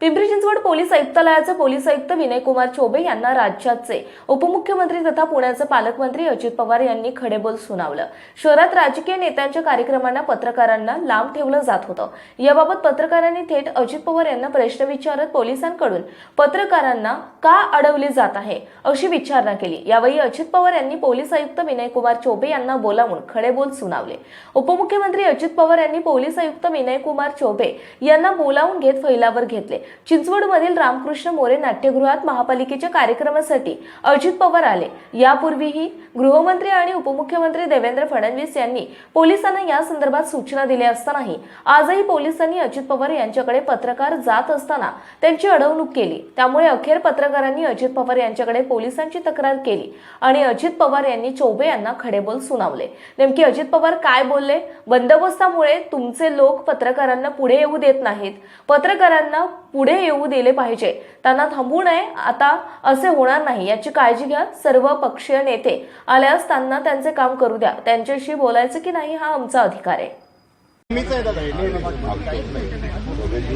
Pimpri Chinchwad police आयुक्तालयाचे police आयुक्त विनयकुमार चोबे यांना राज्याचे उपमुख्यमंत्री तथा पुण्याचे पालकमंत्री अजित पवार यांनी खडेबोल सुनावलं. शहरात राजकीय नेत्यांच्या कार्यक्रमांना पत्रकारांना लांब ठेवलं जात होतं. याबाबत पत्रकारांनी थेट अजित पवार यांना प्रश्न विचारत पोलिसांकडून पत्रकारांना का अडवले जात आहे अशी विचारणा केली. यावेळी अजित पवार यांनी पोलीस आयुक्त विनयकुमार चोबे यांना बोलावून खडेबोल सुनावले. उपमुख्यमंत्री अजित पवार यांनी पोलीस आयुक्त विनयकुमार चोबे यांना बोलावून घेत फैलावर घेतले. चिंचवडमधील रामकृष्ण मोरे नाट्यगृहात महापालिकेच्या कार्यक्रमासाठी अजित पवार आले. यापूर्वीही गृहमंत्री आणि उपमुख्यमंत्री देवेंद्र फडणवीस यांनी पोलिसांना या संदर्भात सूचना दिल्या असतानाही आजही पोलिसांनी अजित पवार यांच्याकडे पत्रकार जात असताना त्यांची अडवणूक केली. त्यामुळे अखेर पत्रकारांनी अजित पवार यांच्याकडे पोलिसांची तक्रार केली आणि अजित पवार यांनी चौबे यांना खडेबोल सुनावले. नेमके अजित पवार काय बोलले? बंदोबस्तामुळे तुमचे लोक पत्रकारांना पुढे येऊ देत नाहीत. पत्रकारांना पुढे येऊ दिले पाहिजे. त्यांना थांबवू नये. आता असे होणार नाही. याची काळजी घ्या. सर्व पक्षीय नेते आल्यास त्यांना त्यांचे काम करू द्या. त्यांच्याशी बोलायचं की नाही हा आमचा अधिकार आहे.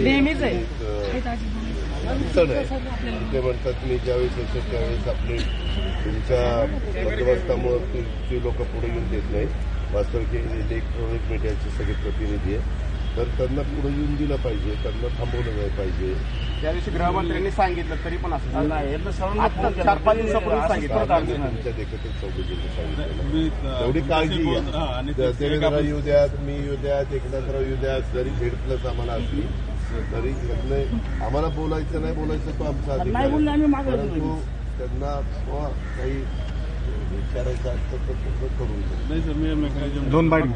नेहमीच ते म्हणतात मी ज्यावेळेस येतो त्यावेळेस आपले तुमच्या बंदोबस्तामुळे तुमची लोक पुढे येऊन देत नाही वास्तविक इलेक्ट्रॉनिक मीडियाचे सगळे प्रतिनिधी आहे तर त्यांना पुढे येऊन दिलं पाहिजे त्यांना थांबवलं नाही पाहिजे त्या दिवशी गृहमंत्र्यांनी सांगितलं तरी पण असं. नाही. चार पाच दिवसापूर्वी सांगितलं चौकशीने सांगितलं एवढी काळजी हा, घ्या येऊ द्यात मी येऊ द्यात एकनाथराव येऊ द्यात जरी झेड प्लस आम्हाला असली तरी यातनं आम्हाला बोलायचं नाही बोलायचं तो आमचा अधिकार नाही बोलले आहे. आम्ही मागं परंतु लागलो. त्यांना काही विचारायचं असतं तर तसं करून. नाही सर मी मेकॅनिझम दोन बाईट ना.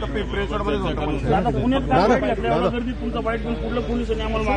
गर्दीत तुमचा बाईट घेऊन पुढलं पोलिसांनी आम्हाला